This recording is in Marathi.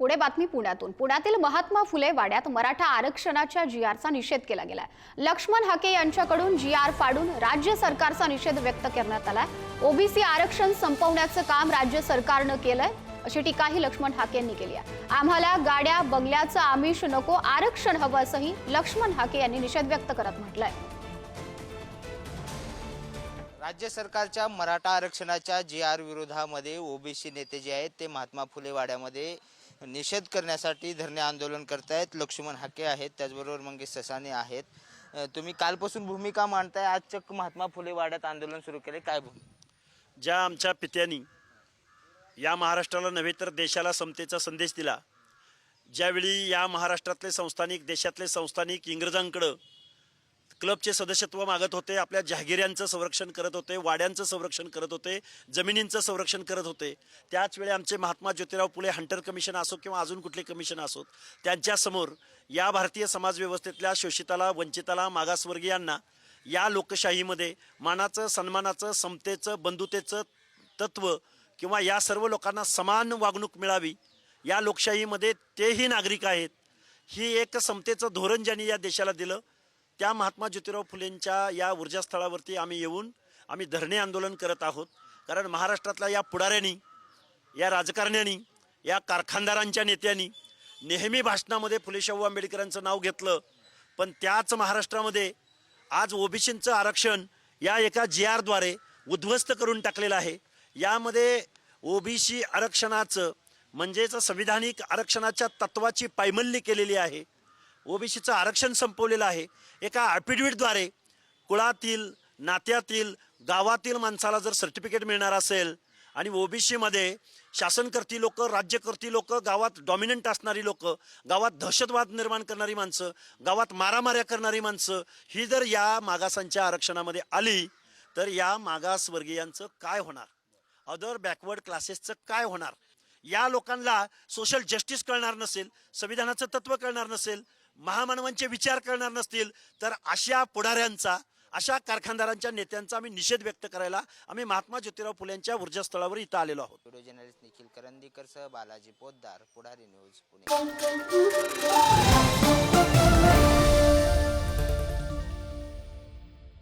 पुढे बातमी पुण्यातून. पुण्यातील महात्मा फुले वाड्यात मराठा आरक्षणाच्या जी आरचा निषेध केला गेलाय. लक्ष्मण हाके यांच्याकडून जी आर फाडून राज्य सरकारचा निषेध व्यक्त करण्यात आलाय. ओबीसी आरक्षण संपवण्याचं काम राज्य सरकारनं केलंय अशी टीकाही लक्ष्मण हाके यांनी केली आहे. आम्हाला गाड्या बंगल्याचं आमिष नको आरक्षण हवं असंही लक्ष्मण हाके यांनी निषेध व्यक्त करत म्हटलंय. राज्य सरकारच्या मराठा आरक्षणाच्या जी आर विरोधामध्ये ओबीसी नेते जे आहेत ते महात्मा फुले वाड्यामध्ये निषेध करण्यासाठी धरणे आंदोलन करतायत. लक्ष्मण हाके आहेत त्याचबरोबर मंगेश ससाने आहेत. तुम्ही कालपासून भूमिका मांडताय आज चक्क महात्मा फुले वाड्यात आंदोलन सुरू केले काय भूमिका? ज्या आमच्या पित्यांनी या महाराष्ट्राला नव्हे तर देशाला समतेचा संदेश दिला ज्यावेळी या महाराष्ट्रातले संस्थानिक देशातले संस्थानिक इंग्रजांकडं क्लबचे सदस्यत्व मागत होते आपल्या जहागिऱ्यांचं संरक्षण करत होते वाड्यांचं संरक्षण करत होते जमिनींचं संरक्षण करत होते. त्याचवेळी आमचे महात्मा ज्योतिराव फुले हंटर कमिशन असो किंवा अजून कुठले कमिशन असोत त्यांच्यासमोर या भारतीय समाजव्यवस्थेतल्या शोषिताला वंचिताला मागासवर्गीयांना या लोकशाहीमध्ये मानाचं सन्मानाचं समतेचं बंधुतेचं तत्व किंवा या सर्व लोकांना समान वागणूक मिळावी या लोकशाहीमध्ये तेही नागरिक आहेत ही एक समतेचं धोरण ज्यांनी या देशाला दिलं त्या महात्मा ज्योतिराव फुलेंच्या या ऊर्जास्थळावरती आम्ही येऊन आम्ही धरणे आंदोलन करत आहोत. कारण महाराष्ट्रातल्या या पुढाऱ्यांनी या राजकारण्यांनी या कारखानदारांच्या नेत्यांनी नेहमी भाषणामध्ये फुलेशाहू आंबेडकरांचं नाव घेतलं. पण त्याच महाराष्ट्रामध्ये आज ओबीसींचं आरक्षण या एका जी आरद्वारे उद्ध्वस्त करून टाकलेलं आहे. यामध्ये ओबीसी आरक्षणाचं म्हणजेच संविधानिक आरक्षणाच्या तत्वाची पायमल्ली केलेली आहे. ओबीसीचं आरक्षण संपवलेलं आहे. एका ॲफिडेविटद्वारे कुळातील नात्यातील गावातील माणसाला जर सर्टिफिकेट मिळणार असेल आणि ओबीसीमध्ये शासनकर्ती लोक राज्यकर्ती लोक गावात डॉमिनंट असणारी लोक गावात दहशतवाद निर्माण करणारी माणसं गावात मारामाऱ्या करणारी माणसं ही जर या मागासांच्या आरक्षणामध्ये आली तर या मागासवर्गीयांचं काय होणार? अदर बॅकवर्ड क्लासेसचं काय होणार? या लोकांना सोशल जस्टिस कळणार नसेल संविधानाचं तत्व कळणार नसेल महामानवांचे विचार करणार नसतील तर अशा पुढाऱ्यांचा अशा कारखानदारांच्या नेत्यांचा आम्ही निषेध व्यक्त करायला आम्ही महात्मा ज्योतिराव फुलेंच्या ऊर्जास्थळावर इथं आलेलो आहोत. व्हिडिओ जर्नलिस्ट निखिल करंदीकर सह बालाजी पोद्दार पुढारी न्यूज पुणे.